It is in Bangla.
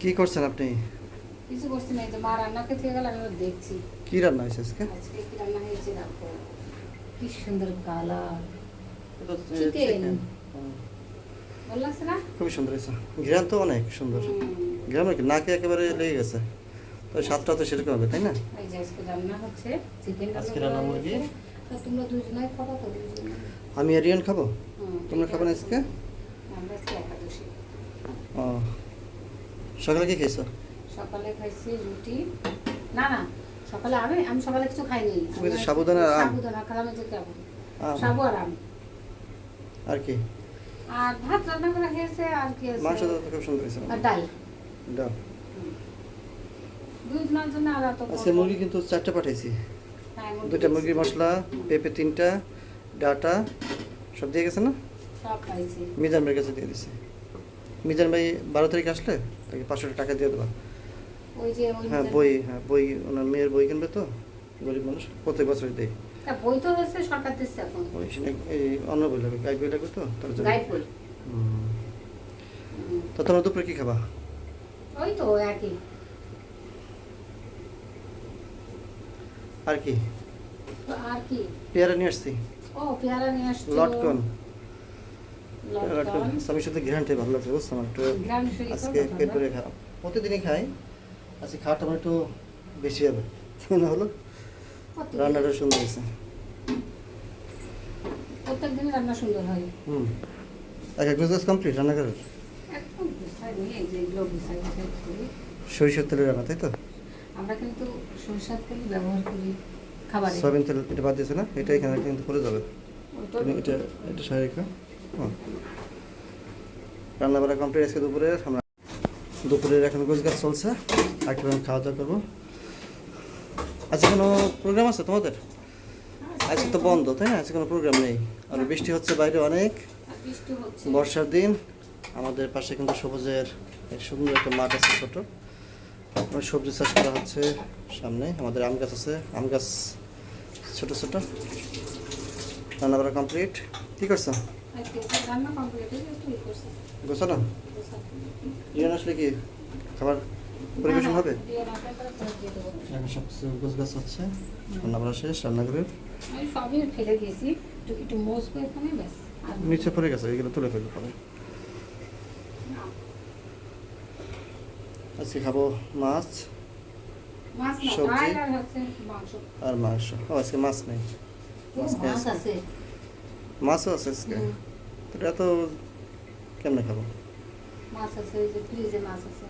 কি করছেন আপনি? কিছু করছি না যে মা রান্না খেতে গেল আমি দেখছি। কি রান্না হয়েছে আজকে? আজকে কি রান্না হয়েছে দেখো। কি সুন্দর কালার। চিকেন খুবই সুন্দর হয়েছে। ঘ্রাণ তো অনেক সুন্দর। হুম। কি নাকে একেবারে লেগে গেছে। তো স্বাদটা তো সেরকম হবে তাই না? এই যে আজকে রান্না হচ্ছে চিকেন আজকে রান্না মুরগি? তোমরা দুজনাই খাব তো আমি এরিয়ান খাব? তোমরা খাবে না আজকে? আমরা আজকে একাদশী। ও। সকালে কি খেয়েছো সকালে খাইছি রুটি। না না সকালে আমি আমি সকালে কিছু খাইনি। তুমি তো সাবুদানা আর আম। সাবুদানা খেলাম যে কেমন। সাবু আর আম। আর কি? আর ভাত রান্না করা হয়েছে আর কি আছে? মাংস তো খুব সুন্দর হয়েছে আর ডাল। ডাল। দুজনের জন্য আর এত আজকে করব। মুরগি কিন্তু চারটে পাঠাইছি। হ্যাঁ, মুরগি দুইটা মুরগির মশলা পেঁপে তিনটা ডাটা সব দিয়ে গেছে না? সব পাইছি। ভাইয়ের কাছে দিয়ে দিছে। মিজান ভাই বারো তারিখ আসলে? তাকে পাঁচশো টাকা দিয়ে দেবা। হ্যাঁ বই হ্যাঁ বই ওনার মেয়ের বই কিনবে তো? গরিব মানুষ প্রত্যেক বছর দেয়। বই তো হচ্ছে সরকার দিচ্ছে এখন। এই অন্য বই লাগবে গাইড বই লাগবে তো? তার জন্য। গাইড বই। হুম। হুম। তো তোমরা দুপুরে কি খাবা? ওই তো একই। আর কি? আর কি? পেয়ারা নিয়ে আসছি। ও পেয়ারা নিয়ে আসছো। লটকন লটকন। আমি শুধু ঘ্রানটাই ভালো লাগছে বুঝছ? আমার একটু আজকে পেট করে খাওয়া প্রতিদিনই খাই আজকে খাওয়াটা আমার একটু বেশি হবে। না হলো রান্নাটা সুন্দর হয়েছে। প্রত্যেক রান্না সুন্দর হয়। হুম। এক এক বিজনেস কমপ্লিট রান্না করার সরিষার তেলের রান্না তাই তো? আমরা কিন্তু সরষের তেল ব্যবহার করি খাবারে। সয়াবিন তেল এটা বাদ দিয়েছে না? এটা এখানে কিন্তু করে যাবে। এটা এটা হুম। রান্না বান্না কমপ্লিট আজকে দুপুরে, আমরা দুপুরের এখন গোছ গাছ চলছে একটু খাওয়া দাওয়া করব। আজকে কোনো প্রোগ্রাম আছে তোমাদের? আজকে তো বন্ধ, তাই না? আজকে কোনো প্রোগ্রাম নেই। আর বৃষ্টি হচ্ছে বাইরে অনেক। আর বর্ষার দিন, আমাদের পাশে কিন্তু সবুজের সুন্দর একটা মাঠ আছে ছোট। সবজি চাষ করা হচ্ছে সামনে। আমাদের আম গাছ আছে, আম গাছ ছোট ছোট। রান্না বান্না কমপ্লিট কি করছ? আসলে কি খাবার পরিবেশন হবে? সব গোছ গাছ হচ্ছে রান্না বান্না শেষ রান্নাঘরের সবই ফেলে দিয়েছি একটু একটু এখানে ব্যাস নিচে পড়ে গেছে এগুলো তুলে ফেলতে পারে। আজকে খাব মাছ সবজি? আর মাংস। ও আজকে মাছ নেই। মাছ মাছ আছে। মাছও আছে আজকে। এটা তো কেমনে খাব? মাছ আছে ওই যে ফ্রিজে মাছ আছে।